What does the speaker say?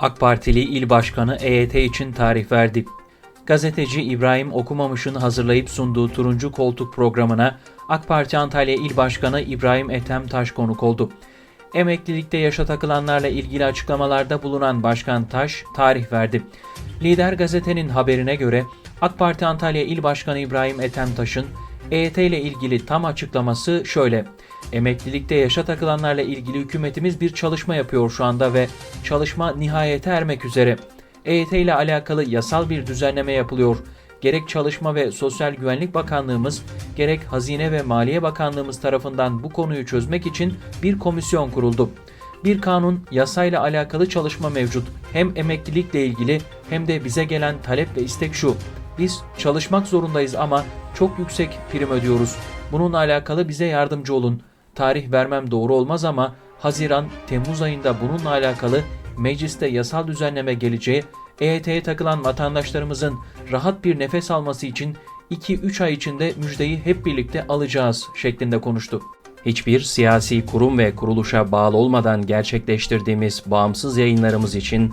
AK Partili İl Başkanı EYT için tarih verdi. Gazeteci İbrahim Okumamış'ın hazırlayıp sunduğu Turuncu Koltuk programına AK Parti Antalya İl Başkanı İbrahim Ethem Taş konuk oldu. Emeklilikte yaşa takılanlarla ilgili açıklamalarda bulunan Başkan Taş tarih verdi. Lider gazetenin haberine göre AK Parti Antalya İl Başkanı İbrahim Ethem Taş'ın EYT ile ilgili tam açıklaması şöyle. Emeklilikte yaşa takılanlarla ilgili hükümetimiz bir çalışma yapıyor şu anda ve çalışma nihayete ermek üzere. EYT ile alakalı yasal bir düzenleme yapılıyor. Gerek Çalışma ve Sosyal Güvenlik Bakanlığımız, gerek Hazine ve Maliye Bakanlığımız tarafından bu konuyu çözmek için bir komisyon kuruldu. Bir kanun, yasayla alakalı çalışma mevcut. Hem emeklilikle ilgili hem de bize gelen talep ve istek şu. Biz çalışmak zorundayız ama çok yüksek prim ödüyoruz. Bununla alakalı bize yardımcı olun. Tarih vermem doğru olmaz ama Haziran, Temmuz ayında bununla alakalı mecliste yasal düzenleme geleceği, EYT'ye takılan vatandaşlarımızın rahat bir nefes alması için 2-3 ay içinde müjdeyi hep birlikte alacağız şeklinde konuştu. Hiçbir siyasi kurum ve kuruluşa bağlı olmadan gerçekleştirdiğimiz bağımsız yayınlarımız için